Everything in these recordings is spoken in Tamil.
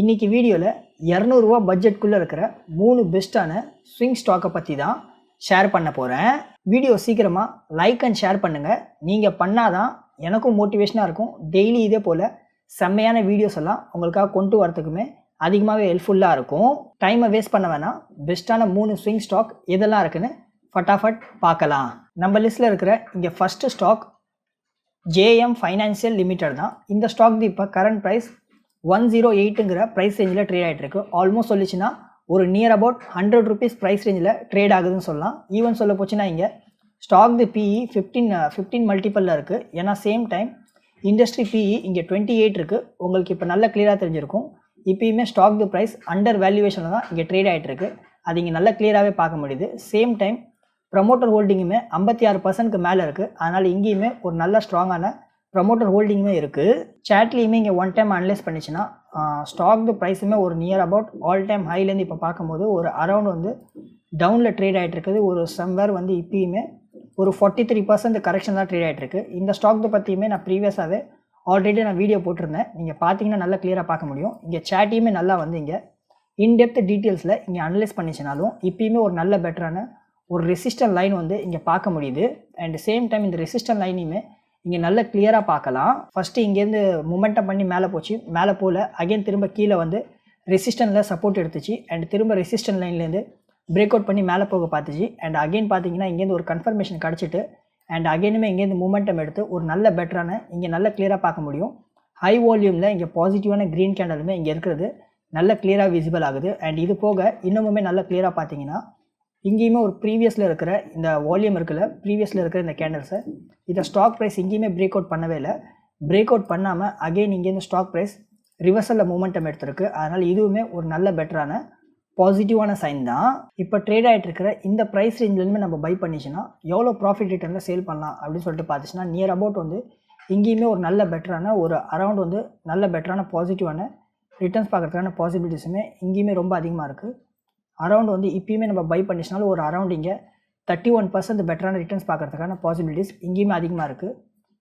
இன்றைக்கி வீடியோவில் இரநூறுவா பட்ஜெட்குள்ளே இருக்கிற மூணு பெஸ்ட்டான ஸ்விங் ஸ்டாக்கை பற்றி தான் ஷேர் பண்ண போகிறேன் வீடியோ சீக்கிரமாக லைக் அண்ட் ஷேர் பண்ணுங்கள் நீங்கள் பண்ணாதான் எனக்கும் மோட்டிவேஷனாக இருக்கும். டெய்லி இதே போல் செம்மையான வீடியோஸ் எல்லாம் உங்களுக்காக கொண்டு வரத்துக்குமே அதிகமாகவே ஹெல்ப்ஃபுல்லாக இருக்கும். டைமை வேஸ்ட் பண்ண வேணாம். பெஸ்ட்டான மூணு ஸ்விங் ஸ்டாக் எதெல்லாம் இருக்குன்னு ஃபட்டாஃபட் பார்க்கலாம். நம்ம லிஸ்ட்டில் இருக்கிற இங்கே first stock JM financial limited தான். இந்த ஸ்டாக் இப்போ கரண்ட் ப்ரைஸ் ஒன் ஜீரோ எயிட்டுங்கிற ப்ரைஸ் ரேஞ்சில் ட்ரேட் ஆகிட்டு இருக்கு. ஆல்மோஸ்ட் சொல்லிச்சுன்னா ஒரு near about hundred rupees price ரேஞ்சில் ட்ரேட் ஆகுதுன்னு சொல்லலாம். ஈவன் சொல்ல போச்சுன்னா இங்கே stock the PE fifteen fifteen மல்டிப்பலில் இருக்குது ஏன்னா சேம் டைம் இண்டஸ்ட்ரி பிஇ இங்கே டுவெண்ட்டி எயிட் இருக்குது உங்களுக்கு இப்போ நல்ல கிளியராக தெரிஞ்சிருக்கும். இப்பயுமே ஸ்டாக் தி ப்ரைஸ் அண்டர் வேல்யூவேஷனில் தான் இங்கே ட்ரேட் ஆகிட்டு இருக்கு. அது இங்கே நல்லா கிளியராகவே பார்க்க முடியுது. சேம் டைம் ப்ரமோட்டர் ஹோல்டிங்குமே ஐம்பத்தி ஆறு பர்சன்ட்க்கு மேலே இருக்குது அதனால் இங்கேயுமே ஒரு நல்ல ஸ்ட்ராங்கான ப்ரமோட்டர் ஹோல்டிங்குமே இருக்குது சேட்லேயுமே இங்கே ஒன் டைம் அனலைஸ் பண்ணிச்சுன்னா ஸ்டாக் ப்ரைஸுமே ஒரு நியர் அபவுட் ஆல் டைம் ஹைலேருந்து இப்போ பார்க்கும்போது ஒரு அரௌண்ட் வந்து டவுனில் ட்ரேட் ஆகிட்டு இருக்குது ஒரு சம்வேர் வந்து இப்பயுமே ஒரு ஃபார்ட்டி த்ரீ பர்சன்ட் கரெக்ஷன் தான் ட்ரேட் ஆகிட்டு இருக்கு இந்த ஸ்டாக் பற்றியுமே நான் ப்ரீவியஸாகவே ஆல்ரெடி நான் வீடியோ போட்டிருந்தேன். நீங்கள் பார்த்தீங்கன்னா நல்லா கிளியராக பார்க்க முடியும். இங்கே சேட்டையுமே நல்லா வந்து இங்கே இன்டெப்த் டீட்டெயில்ஸில் இங்கே அனலைஸ் பண்ணிச்சுனாலும் இப்பயுமே ஒரு நல்ல பெட்டரான ஒரு ரெசிஸ்டன் லைன் வந்து இங்கே பார்க்க முடியுது. அண்ட் சேம் டைம் இந்த ரெசிஸ்டன்ட் லைனையுமே இங்கே நல்ல கிளியராக பார்க்கலாம். ஃபஸ்ட்டு இங்கேருந்து மூமெண்டம் பண்ணி மேலே போச்சு. மேலே போகல. அகைன் திரும்ப கீழே வந்து ரெசிஸ்டனில் சப்போர்ட் எடுத்துச்சு. அண்ட் திரும்ப ரெசிஸ்டன் லைன்லேருந்து பிரேக் அவுட் பண்ணி மேலே போக பார்த்துச்சு. அண்ட் அகைன் பார்த்தீங்கன்னா இங்கேருந்து ஒரு கன்ஃபர்மேஷன் கிடச்சிட்டு அண்ட் அகைனுமே இங்கேருந்து மூமெண்டம் எடுத்து ஒரு நல்ல பெட்டரான இங்கே நல்ல கிளியராக பார்க்க முடியும். ஹை வால்யூமில் இங்கே பாசிட்டிவான க்ரீன் கேண்டலுமே இங்கே இருக்கிறது. நல்ல கிளியராக விசிபிள் ஆகுது. அண்ட் இது போக இன்னமுமே நல்ல கிளியராக பார்த்தீங்கன்னா இங்கேயுமே ஒரு ப்ரீவியஸில் இருக்கிற இந்த வால்யூம் இருக்குல்ல ப்ரீவியஸில் இருக்கிற இந்த கேண்டல்ஸை இதை ஸ்டாக் ப்ரைஸ் இங்கேயுமே பிரேக் அவுட் பண்ணவே இல்லை. பிரேக் அவுட் பண்ணாமல் அகெயின் இங்கேருந்து ஸ்டாக் ப்ரைஸ் ரிவர்சலில் மூமெண்டம் எடுத்திருக்கு. அதனால் இதுவுமே ஒரு நல்ல பெட்டரான பாசிட்டிவான சைன் தான். இப்போ ட்ரேட் ஆகிட்டு இருக்கிற இந்த ப்ரைஸ் ரேஞ்சிலேருந்து நம்ம பை பண்ணிச்சுன்னா எவ்வளோ ப்ராஃபிட் ரிட்டர்னில் சேல் பண்ணலாம் அப்படின்னு சொல்லிட்டு பார்த்துச்சுன்னா நியர் அபவுட் வந்து இங்கேயுமே ஒரு நல்ல பெட்டரான ஒரு அரௌண்ட் வந்து நல்ல பெட்டரான பாசிட்டிவான ரிட்டர்ன்ஸ் பார்க்குறதுக்கான பாசிபிலிட்டிஸுமே இங்கேயுமே ரொம்ப அதிகமாக இருக்குது அரௌண்ட் வந்து இப்பயுமே நம்ம பை பண்ணிச்சினாலும் ஒரு அரௌண்ட் இங்கே தேர்ட்டி ஒன் பர்சன்ட் பெட்டரான ரிட்டர்ன்ஸ் பார்க்குறதுக்கான பாசிபிலிட்டிஸ் இங்கேயுமே அதிகமாக இருக்குது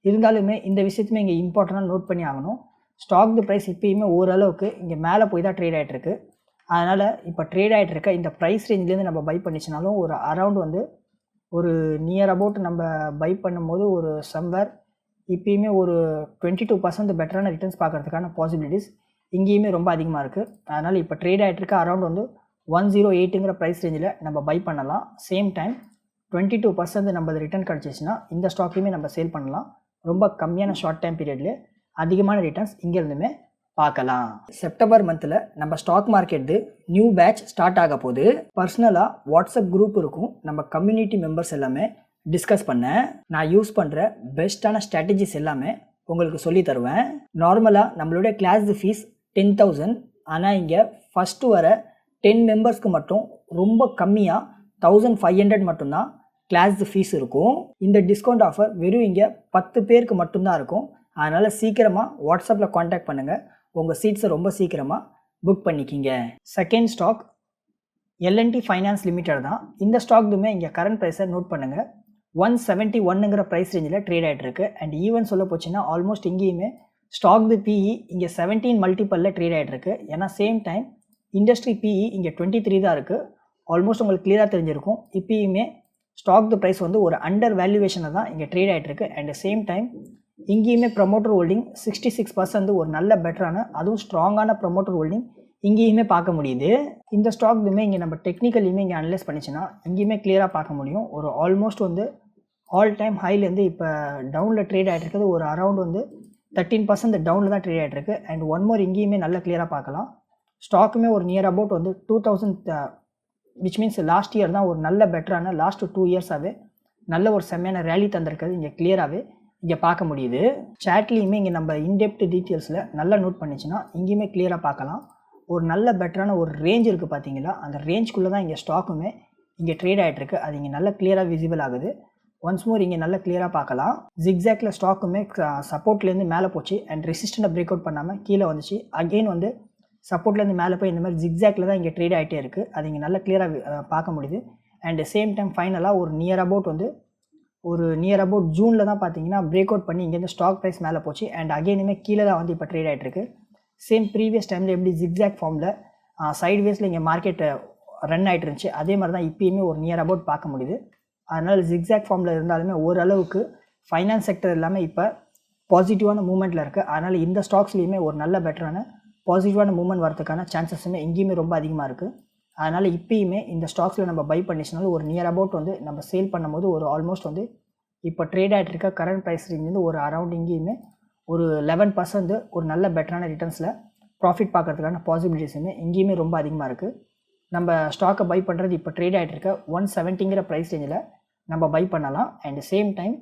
இருந்தாலுமே இந்த விஷயத்துமே இங்கே இம்பார்ட்டண்ட்டாக நோட் பண்ணி ஆகணும். ஸ்டாக் ப்ரைஸ் இப்பயுமே ஓரளவுக்கு இங்கே மேலே போய் தான் ட்ரேட் ஆகிட்டுருக்கு அதனால் இப்போ ட்ரேட் ஆகிட்டு இருக்க இந்த ப்ரைஸ் ரேஞ்சிலேருந்து நம்ம பை பண்ணிச்சினாலும் ஒரு அரவுண்ட் வந்து ஒரு நியர் அபவுட் நம்ம பை பண்ணும்போது ஒரு சம்வேர் இப்பயுமே ஒரு டுவெண்ட்டி டூ பர்சன்ட் பெட்டரான ரிட்டர்ன்ஸ் பார்க்குறதுக்கான பாசிபிலிட்டிஸ் இங்கேயுமே ரொம்ப அதிகமாக இருக்குது அதனால் இப்போ ட்ரேட் ஆகிட்டு இருக்க வந்து ஒன் ஜீரோ எயிட்டுங்கிற ப்ரைஸ் ரேஞ்சில் நம்ம பை பண்ணலாம். Same time twenty two percent நம்ம ரிட்டர்ன் கிடச்சிச்சின்னா இந்த ஸ்டாக்கையுமே நம்ம சேல் பண்ணலாம். ரொம்ப கம்மியான ஷார்ட் டைம் பீரியட்லேயே அதிகமான ரிட்டர்ன்ஸ் இங்கேருந்துமே பார்க்கலாம். செப்டம்பர் மந்தில் நம்ம stock market new batch start ஆக போது பர்சனலாக வாட்ஸ்அப் குரூப் இருக்கும். நம்ம கம்யூனிட்டி மெம்பர்ஸ் எல்லாமே டிஸ்கஸ் பண்ணேன் நான் யூஸ் பண்ணுற பெஸ்ட்டான ஸ்ட்ராட்டஜிஸ் எல்லாமே உங்களுக்கு சொல்லி தருவேன். நார்மலாக நம்மளுடைய கிளாஸ் ஃபீஸ் டென் தௌசண்ட் ஆனால் இங்கே ஃபஸ்ட்டு வர டென் மெம்பர்ஸ்க்கு மட்டும் ரொம்ப கம்மியாக தௌசண்ட் ஃபைவ் ஹண்ட்ரட் மட்டும்தான் கிளாஸ் ஃபீஸ் இருக்கும். இந்த டிஸ்கவுண்ட் ஆஃபர் வெறும் இங்கே பத்து பேருக்கு மட்டும்தான் இருக்கும். அதனால் சீக்கிரமாக வாட்ஸ்அப்பில் காண்டாக்ட் பண்ணுங்கள் உங்கள் சீட்ஸை ரொம்ப சீக்கிரமாக புக் பண்ணிக்கிங்க. Second stock L&T finance limited தான் இந்த ஸ்டாக்குமே இங்கே கரண்ட் ப்ரைஸை நோட் பண்ணுங்கள் ஒன் செவன்ட்டி ஒன்னுங்கிற ப்ரைஸ் ரேஞ்சில் ட்ரேட் ஆகிட்டு இருக்கு. அண்ட் ஈவன் சொல்ல போச்சுன்னா ஆல்மோஸ்ட் இங்கேயுமே ஸ்டாக் தி பிஇ இங்கே செவன்டீன் மல்டிப்பலில் ட்ரேட் ஆகிட்டு இருக்கு. ஏன்னா சேம் டைம் இண்டஸ்ட்ரி பிஇ இங்கே டுவெண்ட்டி த்ரீ தான் இருக்குது ஆல்மோஸ்ட் உங்களுக்கு கிளியராக தெரிஞ்சிருக்கும். இப்பயுமே ஸ்டாக் த ப்ரைஸ் வந்து ஒரு அண்டர் வேல்யூவேஷனில் தான் இங்கே ட்ரேட் ஆகிட்டு இருக்கு. அண்ட் சேம் டைம் இங்கேயுமே promoter holding sixty six percent ஒரு நல்ல பெட்டரான அதுவும் ஸ்ட்ராங்கான ப்ரமோட்டர் ஹோல்டிங் இங்கேயுமே பார்க்க முடியுது. இந்த ஸ்டாக்குமே இங்கே நம்ம டெக்னிக்கலையுமே இங்கே அனலைஸ் பண்ணிச்சுன்னா இங்கேயுமே கிளியராக பார்க்க முடியும். ஒரு ஆல்மோஸ்ட் வந்து ஆல் டைம் ஹைலேருந்து இப்போ டவுனில் ட்ரேட் ஆகிட்டு இருக்குது. ஒரு அரௌண்ட் வந்து தேர்ட்டீன் பர்சன்ட் டவுனில் தான் ட்ரேட் ஆகிட்டு இருக்கு. அண்ட் ஒன் மோர் இங்கேயுமே நல்ல கிளியராக பார்க்கலாம். ஸ்டாக்குமே ஒரு நியர் அபவுட் வந்து two thousand which means last year தான் ஒரு நல்ல பெட்டரான லாஸ்ட் டூ இயர்ஸாகவே நல்ல ஒரு செம்மையான ரேலி தந்திருக்கிறது. இங்கே கிளியராகவே இங்கே பார்க்க முடியுது. சேட்லேயுமே இங்கே நம்ம இன்டெப்ட் டீட்டெயில்ஸில் நல்லா நோட் பண்ணிச்சுன்னா இங்கேயுமே கிளியராக பார்க்கலாம். ஒரு நல்ல பெட்டரான ஒரு ரேஞ்ச் இருக்குது பார்த்தீங்களா? அந்த ரேஞ்ச்குள்ளே தான் இங்கே ஸ்டாக்குமே இங்கே ட்ரேட் ஆகிட்டுருக்கு அது இங்கே நல்லா கிளியராக விசிபிள் ஆகுது. ஒன்ஸ் மோர் இங்கே நல்லா கிளியராக பார்க்கலாம். ஜிக்ஸாக்டில் ஸ்டாக்குமே சப்போர்ட்லேருந்து மேலே போச்சு. அண்ட் ரெசிஸ்டண்ட்டை பிரேக் அவுட் பண்ணாமல் கீழே வந்துச்சு. அகெயின் வந்து சப்போர்ட்லேருந்து மேலே போய் இந்த மாதிரி ஜிக்ஸாக்டில் தான் இங்கே ட்ரேட் ஆகிட்டே இருக்குது அது இங்கே நல்லா கிளியராக பார்க்க முடியுது. அண்ட் சேம் டைம் ஃபைனலாக ஒரு நியர் அபவுட் வந்து ஒரு நியர் அபவுட் ஜூனில் தான் பார்த்தீங்கன்னா பிரேக் அவுட் பண்ணி இங்கேருந்து ஸ்டாக் ப்ரைஸ் மேலே போச்சு. அண்ட் அகெயினுமே கீழே தான் வந்து இப்போ ட்ரேட் ஆகிட்டு இருக்குது சேம் ப்ரீவியஸ் டைமில் எப்படி ஜிக்ஸாக் ஃபார்மில் சைட்வேஸில் இங்கே மார்க்கெட்டை ரன் ஆகிட்டு இருந்துச்சு. அதே மாதிரி தான் இப்போயுமே ஒரு நியர் அபவுட் பார்க்க முடியுது. அதனால் ஜிக்ஸாக் ஃபார்மில் இருந்தாலுமே ஓரளவுக்கு ஃபைனான்ஸ் செக்டர் எல்லாமே இப்போ பாசிட்டிவான மூமெண்ட்டில் இருக்குது அதனால் இந்த ஸ்டாக்ஸ்லேயுமே ஒரு நல்ல பெட்டரான பாசிட்டிவான மூமெண்ட் வரதுக்கான சான்சஸுமே எங்கேயுமே ரொம்ப அதிகமாக இருக்குது அதனால் இப்பயுமே இந்த ஸ்டாக்ஸில் நம்ம பை பண்ணிச்சினாலும் ஒரு நியர் அபவுட் வந்து நம்ம சேல் பண்ணும்போது ஒரு ஆல்மோஸ்ட் வந்து இப்போ ட்ரேட் ஆகிட்டு இருக்க கரண்ட் ப்ரைஸ் வந்து ஒரு அரௌண்ட் இங்கேயுமே ஒரு லெவன் பர்சன்ட் ஒரு நல்ல பெட்டரான ரிட்டர்ன்ஸில் ப்ராஃபிட் பார்க்கறதுக்கான பாசிபிலிட்டிஸுமே எங்கேயுமே ரொம்ப அதிகமாக இருக்குது நம்ம ஸ்டாக்கை பை பண்ணுறது இப்போ ட்ரேட் ஆகிட்டு இருக்க ஒன் செவன்ட்டிங்கிற ப்ரைஸ் ரேஞ்சில் நம்ம பை பண்ணலாம். அண்ட் சேம் டைம்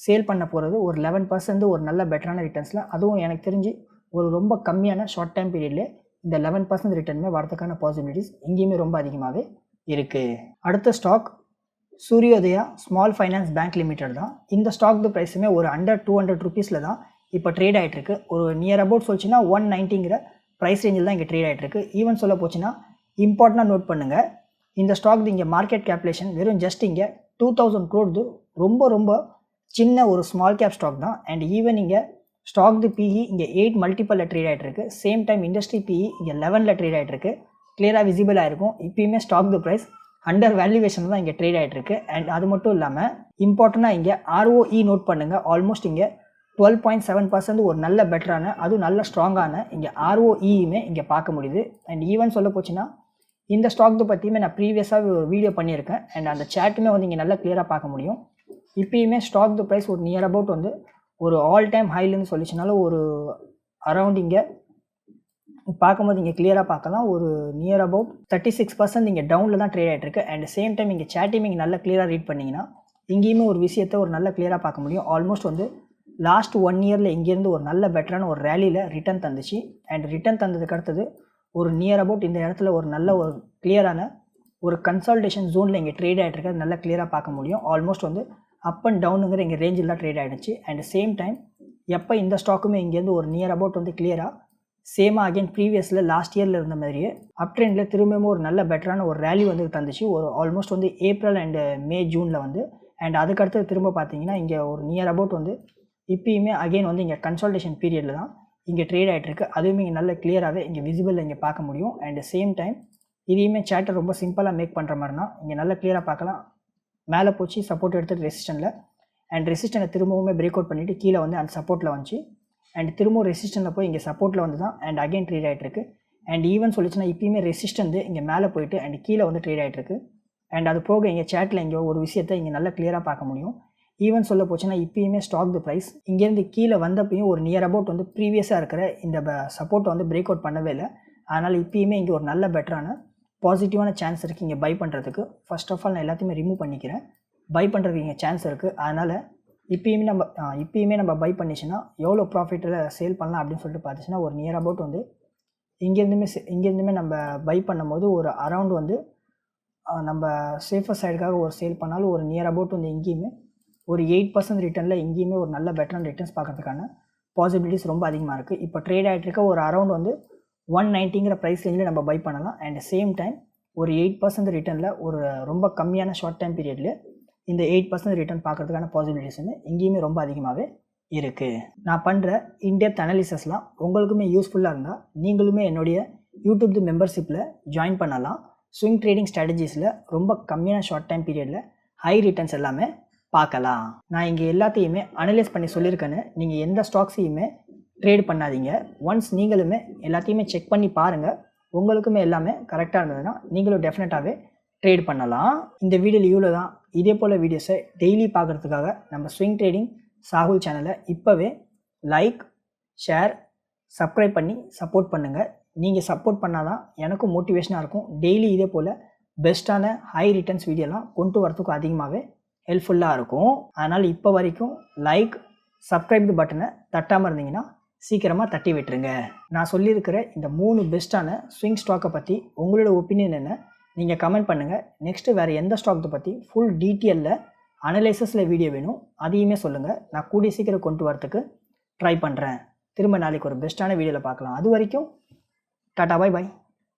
சேல் பண்ண போகிறது ஒரு லெவன் பர்சன்ட் ஒரு நல்ல பெட்டரான ரிட்டர்ன்ஸில் அதுவும் எனக்கு தெரிஞ்சு ஒரு ரொம்ப கம்மியான ஷார்ட் டைம் பீரியடில் இந்த லெவன் பர்சன்ட் ரிட்டர்னுமே வரதுக்கான பாசிபிலிட்டிஸ் எங்கேயுமே ரொம்ப அதிகமாகவே இருக்குது அடுத்த stock Suryoday small finance bank limited தான். இந்த ஸ்டாக் ப்ரைஸுமே ஒரு அண்டர் டூ ஹண்ட்ரட் ருபீஸில் தான் இப்போ ட்ரேட் ஆகிட்டு ஒரு நியர் அபவுட் சொல்லிச்சுன்னா ஒன் நைன்ட்டிங்கிற ப்ரைஸ் ரேஞ்சில் தான் இங்கே ட்ரேட் ஆகிட்டு ஈவன் சொல்ல போச்சுன்னா இம்பார்ட்டண்டாக நோட் பண்ணுங்கள் இந்த ஸ்டாக் இங்கே மார்க்கெட் கேப்லேஷன் வெறும் ஜஸ்ட் இங்கே டூ தௌசண்ட் க்ரோர்து ரொம்ப ரொம்ப சின்ன ஒரு ஸ்மால் கேப் ஸ்டாக் தான். அண்ட் ஈவன் இங்கே ஸ்டாக் தி பிஇ இங்கே எயிட் மல்டிப்பலில் ட்ரேட் ஆகிட்டு இருக்கு சேம் டைம் இண்டஸ்ட்ரி பிஇ இங்கே லெவனில் ட்ரேட் ஆகிட்டு இருக்கு கிளியராக விசிபிளாக இருக்கும். இப்பயுமே stock the price under valuation தான் இங்கே ட்ரேட் ஆகிட்டு இருக்கு அண்ட் அது மட்டும் இல்லாமல் இம்பார்ட்டண்ட்டாக இங்கே ஆர்ஓஇ நோட் பண்ணுங்கள் ஆல்மோஸ்ட் இங்கே டுவெல் பாயிண்ட் செவன் பர்சன்ட் ஒரு நல்ல பெட்டரான அதுவும் நல்ல ஸ்ட்ராங்கான இங்கே ஆர்ஓஇயுமே இங்கே பார்க்க முடியுது. அண்ட் ஈவன் சொல்ல போச்சுன்னா இந்த ஸ்டாக் பற்றியுமே நான் ப்ரீவியஸாக ஒரு வீடியோ பண்ணியிருக்கேன். அண்ட் அந்த சேட்டுமே வந்து இங்கே நல்லா கிளியராக பார்க்க முடியும். இப்பயுமே ஸ்டாக் ப்ரைஸ் ஒரு நியர் அபவுட் வந்து ஒரு ஆல் டைம் ஹைலேருந்து சொல்லிச்சுனாலும் ஒரு அரவுண்ட் இங்கே பார்க்கும்போது இங்கே கிளியராக பார்க்கலாம். ஒரு near about thirty six percent இங்கே டவுனில் தான் ட்ரேட் ஆகிட்டுருக்கு அண்ட் சேம் டைம் இங்கே சேட்டையும் இங்கே நல்லா கிளியராக ரீட் பண்ணிங்கன்னா இங்கேயுமே ஒரு விஷயத்தை ஒரு நல்ல கிளியராக பார்க்க முடியும். ஆல்மோஸ்ட் வந்து லாஸ்ட் ஒன் இயரில் இங்கேருந்து ஒரு நல்ல பெட்டரான ஒரு ரேலியில் ரிட்டர்ன் தந்துச்சு. அண்ட் ரிட்டர்ன் தந்ததுக்கு அடுத்தது ஒரு நியர் அபவுட் இந்த இடத்துல ஒரு நல்ல ஒரு கிளியரான ஒரு கன்சல்டேஷன் ஜோனில் இங்கே ட்ரேட் ஆகிட்டு இருக்கிறது நல்லா கிளியராக பார்க்க முடியும். ஆல்மோஸ்ட் வந்து அப் அண்ட் டவுனுங்கிற இங்கே ரேஞ்சில் தான் ட்ரேட் ஆகிடுச்சு அண்ட் சேம் டைம் எப்போ இந்த ஸ்டாக்குமே இங்கேருந்து ஒரு நியர் அபவுட் வந்து கிளியராக சேமாக அகைன் ப்ரீவியஸில் லாஸ்ட் இயரில் இருந்த மாதிரியே அப் ட்ரெண்டில் திரும்பவும் ஒரு நல்ல பெட்டரான ஒரு ரேலி வந்து தந்துச்சு. ஒரு ஆல்மோஸ்ட் வந்து ஏப்ரல் அண்ட் மே ஜூனில் வந்து. அண்ட் அதுக்கடுத்து திரும்ப பார்த்தீங்கன்னா இங்கே ஒரு நியர் அபவுட் வந்து இப்பயுமே அகைன் வந்து இங்கே கன்சல்டேஷன் பீரியடில் தான் இங்கே ட்ரேட் ஆகிட்டு அதுவுமே இங்கே நல்ல கிளியராகவே இங்கே விசிபிளில் இங்கே பார்க்க முடியும். அண்ட் சேம் டைம் இதையுமே சேட்டை ரொம்ப சிம்பிளாக மேக் பண்ணுற மாதிரினா இங்கே நல்லா கிளியராக பார்க்கலாம். மேலே போச்சு சப்போர்ட் எடுத்துட்டு ரெசிஸ்டனில் அண்ட் ரெசிஸ்டனை திரும்பவுமே பிரேக் அவுட் பண்ணிவிட்டு கீழே வந்து அந்த சப்போர்ட்டில் வந்துச்சு. அண்ட் திரும்பவும் ரெசிஸ்டனில் போய் இங்கே சப்போர்ட்டில் வந்து தான் அண்ட் அகைன் ட்ரேட் ஆகிட்டு அண்ட் ஈவன் சொல்லிச்சுன்னா இப்பயுமே ரெசிஸ்டன்ட் இங்கே மேலே போயிட்டு அண்ட் கீழே வந்து ட்ரேட் ஆகிட்டு அண்ட் அது போக இங்கே சேட்டில் எங்கேயோ ஒரு விஷயத்தை இங்கே நல்லா கிளியராக பார்க்க முடியும். ஈவன் சொல்ல போச்சுன்னா இப்பயுமே ஸ்டாக் தி ப்ரைஸ் இங்கேருந்து கீழே வந்தப்பையும் ஒரு நியர் அபவுட் வந்து ப்ரீவியஸாக இருக்கிற இந்த சப்போர்ட்டை வந்து பிரேக் அவுட் பண்ணவே இல்லை. அதனால் இப்பயுமே இங்கே ஒரு நல்ல பெட்டரான பாசிட்டிவான சான்ஸ் இருக்குது இங்கே பை பண்ணுறதுக்கு ஃபர்ஸ்ட் ஆஃப் ஆல் நான் எல்லாத்தையுமே ரிமூவ் பண்ணிக்கிறேன். பை பண்ணுறதுக்கு இங்கே சான்ஸ் இருக்குது அதனால் இப்பயுமே நம்ம இப்போயுமே இப்பயுமே நம்ம பை பண்ணிச்சுன்னா எவ்வளோ ப்ராஃபிட்டில் சேல் பண்ணலாம் அப்படின்னு சொல்லிட்டு பார்த்துச்சுன்னா ஒரு நியர் அபவுட் வந்து இங்கேருந்துமே இங்கேருந்துமே நம்ம பை பண்ணும்போது ஒரு அரவுண்ட் வந்து நம்ம சேஃபர் சைடுக்காக ஒரு சேல் பண்ணாலும் ஒரு நியர் அபவுட் வந்து எங்கேயுமே ஒரு எயிட் பர்சன்ட் ரிட்டர்னில் எங்கேயுமே ஒரு நல்ல பெட்டரான ரிட்டர்ன்ஸ் பார்க்கறதுக்கான பாசிபிலிட்டிஸ் ரொம்ப அதிகமாக இருக்குது இப்போ ட்ரேட் ஆகிட்டு இருக்க ஒரு அரவுண்ட் வந்து ஒன் நைன்ட்டிங்கிற ப்ரைஸ் ரேஞ்சில் நம்ம பை பண்ணலாம். அண்ட் சேம் டைம் ஒரு எயிட் பர்சன்ட் ரிட்டர்னில் ஒரு ரொம்ப கம்மியான ஷார்ட் டைம் பீரியடில் இந்த எயிட் பர்சன்ட் ரிட்டர்ன் பார்க்கறதுக்கான பாசிபிலிட்டிஸ் வந்து இங்கேயுமே ரொம்ப அதிகமாகவே இருக்குது நான் பண்ணுற இன்டெப்த் அனாலிசஸ்லாம் உங்களுக்குமே யூஸ்ஃபுல்லாக இருந்தால் நீங்களுமே என்னுடைய யூடியூப் மெம்பர்ஷிப்பில் ஜாயின் பண்ணலாம். ஸ்விங் ட்ரேடிங் ஸ்ட்ராட்டஜிஸில் ரொம்ப கம்மியான ஷார்ட் டைம் பீரியடில் ஹை ரிட்டர்ன்ஸ் எல்லாமே பார்க்கலாம். நான் இங்கே எல்லாத்தையுமே அனலைஸ் பண்ணி சொல்லியிருக்கேன்னு நீங்கள் எந்த ஸ்டாக்ஸையுமே ட்ரேட் பண்ணாதீங்க. ஒன்ஸ் நீங்களுமே எல்லாத்தையுமே செக் பண்ணி பாருங்கள் உங்களுக்குமே எல்லாமே கரெக்டாக இருந்ததுன்னா நீங்களும் டெஃபினட்டாகவே ட்ரேட் பண்ணலாம். இந்த வீடியோவில் இவ்வளோ தான் இதே போல் வீடியோஸை டெய்லி பார்க்குறதுக்காக நம்ம ஸ்விங் ட்ரேடிங் சாகுல் சேனலை இப்போவே லைக் ஷேர் சப்ஸ்கிரைப் பண்ணி சப்போர்ட் பண்ணுங்கள் நீங்கள் சப்போர்ட் பண்ணால் தான் எனக்கும் மோட்டிவேஷனாக இருக்கும். டெய்லி இதே போல் பெஸ்ட்டான ஹை ரிட்டர்ன்ஸ் வீடியோலாம் கொண்டு வரத்துக்கும் அதிகமாகவே ஹெல்ப்ஃபுல்லாக இருக்கும். அதனால் இப்போ வரைக்கும் லைக் சப்ஸ்கிரைப் பட்டனை தட்டாமல் இருந்தீங்கன்னா சீக்கிரமாக தட்டி விட்டுருங்க. நான் சொல்லியிருக்கிற இந்த மூணு பெஸ்ட்டான ஸ்விங் ஸ்டாக்கை பற்றி உங்களோட ஒப்பீனியன் என்ன? நீங்கள் கமெண்ட் பண்ணுங்கள் நெக்ஸ்ட்டு வேறு எந்த ஸ்டாக்கை பற்றி ஃபுல் டீட்டெயிலில் அனலைசஸில் வீடியோ வேணும் அதையுமே சொல்லுங்கள் நான் கூடிய சீக்கிரம் கொண்டு வரத்துக்கு ட்ரை பண்ணுறேன் திரும்ப நாளைக்கு ஒரு பெஸ்ட்டான வீடியோவில் பார்க்கலாம். அது வரைக்கும் டாடா பை பை